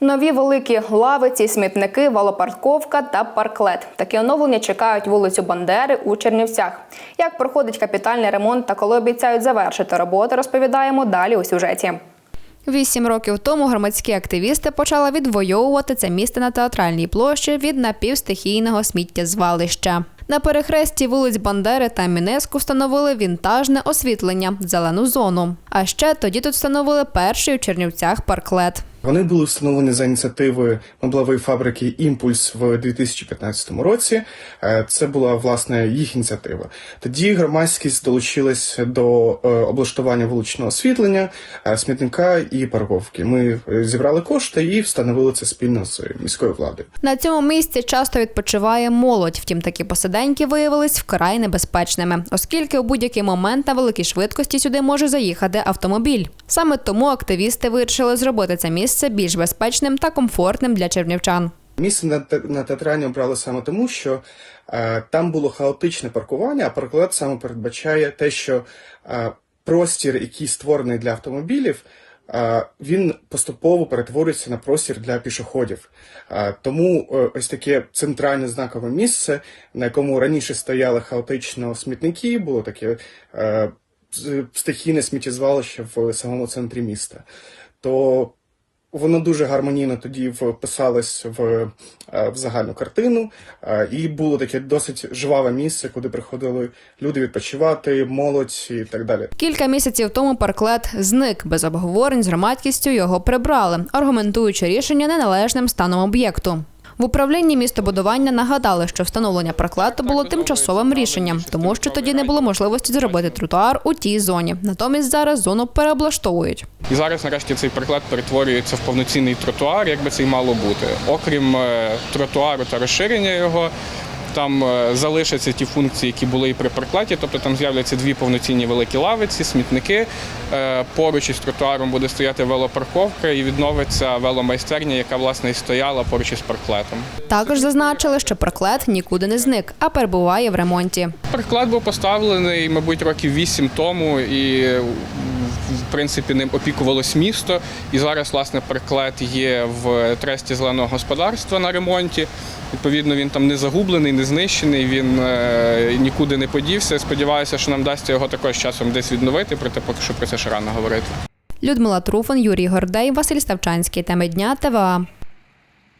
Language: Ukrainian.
Нові великі лавиці, смітники, велопарковка та парклет. Такі оновлення чекають вулицю Бандери у Чернівцях. Як проходить капітальний ремонт та коли обіцяють завершити роботи, розповідаємо далі у сюжеті. Вісім років тому громадські активісти почали відвоювати це місце на театральній площі від напівстихійного сміттєзвалища. На перехресті вулиць Бандери та Мінеску встановили вінтажне освітлення зелену зону. А ще тоді тут встановили перший у Чернівцях парклет. Вони були встановлені за ініціативи меблевої фабрики Імпульс в 2015 році. Е, Це була власне їх ініціатива. Тоді громадськість долучилась до е, облаштування вуличного освітлення, е, смітника і парковки. Ми зібрали кошти і встановили це спільно з міською владою. На цьому місці часто відпочиває молодь. Втім, такі посиденьки виявились вкрай небезпечними, оскільки у будь-який момент на великій швидкості сюди може заїхати автомобіль. Саме тому активісти вирішили зробити це місце більш безпечним та комфортним для чернівчан. Місце на театральні обрали саме тому, що е, там було хаотичне паркування, а парклет саме передбачає те, що е, простір, який створений для автомобілів, е, він поступово перетворюється на простір для пішоходів. Е, тому е, ось таке центральне знакове місце, на якому раніше стояли хаотично смітники, було таке е, стихійне сміттєзвалище в самому центрі міста. То Воно дуже гармонійно тоді вписалось в, е, в загальну картину, е, і було таке досить жваве місце, куди приходили люди відпочивати, молодь і так далі. Кілька місяців тому парклет зник без обговорень з громадськістю його прибрали, аргументуючи рішення неналежним станом об'єкту. В управлінні містобудування нагадали, що встановлення прокладу було тимчасовим рішенням, тому що тоді не було можливості зробити тротуар у тій зоні. Натомість зараз зону переоблаштовують. І зараз, нарешті, цей приклад перетворюється в повноцінний тротуар, як би це й мало бути. Окрім е, тротуару та розширення його, там е, залишаться ті функції, які були і при прикладі, тобто там з'являться дві повноцінні великі лавиці, смітники. Е, Поруч із тротуаром буде стояти велопарковка і відновиться веломайстерня, яка власне і стояла поруч із парклетом. Також зазначили, що парклет нікуди не зник, а перебуває в ремонті. Приклад був поставлений, мабуть, років вісім тому, і в принципі ним опікувалось місто. І зараз, власне, приклад є в тресті зеленого господарства на ремонті. Відповідно, він там не загублений, не знищений, він е, нікуди не подівся. Сподіваюся, що нам дасть його також часом десь відновити, проте поки що про це ще рано говорити. Людмила Труфан, Юрій Гордей, Василь Ставчанський. Теми дня ТВА.